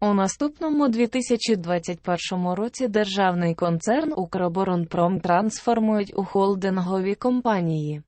У наступному 2021 році державний концерн Укроборонпром трансформують у холдингові компанії,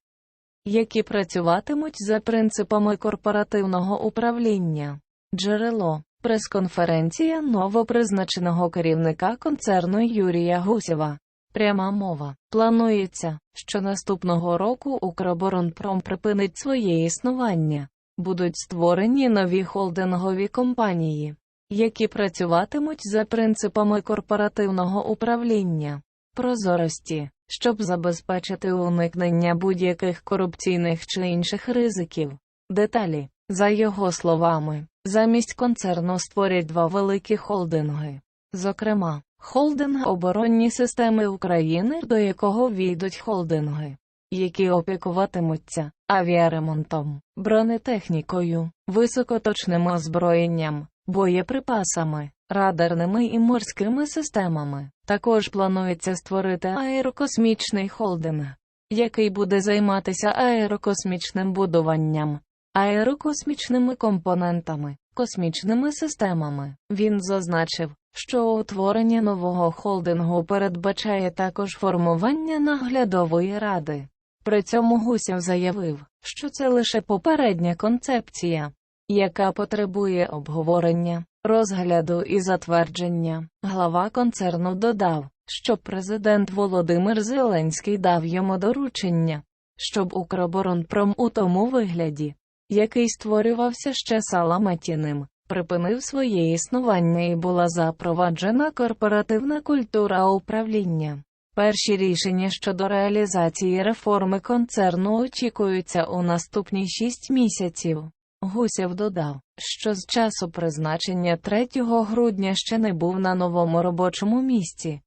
які працюватимуть за принципами корпоративного управління. Джерело прес-конференція новопризначеного керівника концерну Юрія Гусєва. Пряма мова. Планується, що наступного року Укроборонпром припинить своє існування. Будуть створені нові холдингові компанії, які працюватимуть за принципами корпоративного управління, прозорості, щоб забезпечити уникнення будь-яких корупційних чи інших ризиків. Деталі, за його словами, замість концерну створять два великі холдинги. Зокрема, холдинг оборонні системи України, до якого війдуть холдинги, які опікуватимуться авіаремонтом, бронетехнікою, високоточним озброєнням, боєприпасами, радарними і морськими системами. Також планується створити аерокосмічний холдинг, який буде займатися аерокосмічним будуванням, аерокосмічними компонентами, космічними системами. Він зазначив, що утворення нового холдингу передбачає також формування наглядової ради. При цьому Гусєв заявив, що це лише попередня концепція, яка потребує обговорення, розгляду і затвердження. Глава концерну додав, що президент Володимир Зеленський дав йому доручення, щоб Укроборонпром у тому вигляді, який створювався ще Саламатіним, припинив своє існування і була запроваджена корпоративна культура управління. Перші рішення щодо реалізації реформи концерну очікуються у наступні шість місяців. Гусєв додав, що з часу призначення 3 грудня ще не був на новому робочому місці.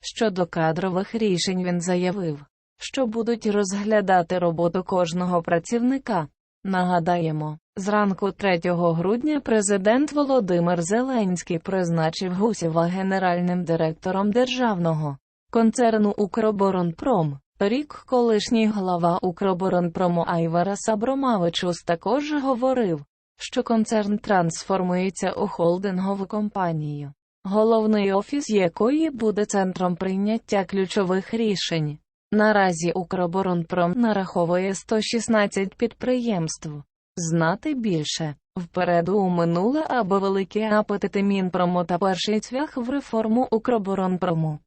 Щодо кадрових рішень він заявив, що будуть розглядати роботу кожного працівника. Нагадаємо, зранку 3 грудня президент Володимир Зеленський призначив Гусєва генеральним директором державного концерну Укроборонпром. Торік колишній глава Укроборонпрому Айварас Абромавичус також говорив, що концерн трансформується у холдингову компанію, головний офіс якої буде центром прийняття ключових рішень. Наразі Укроборонпром нараховує 116 підприємств. Знати більше впереду у минуле або великі апетити Мінпрому та перший цвях в реформу Укроборонпрому.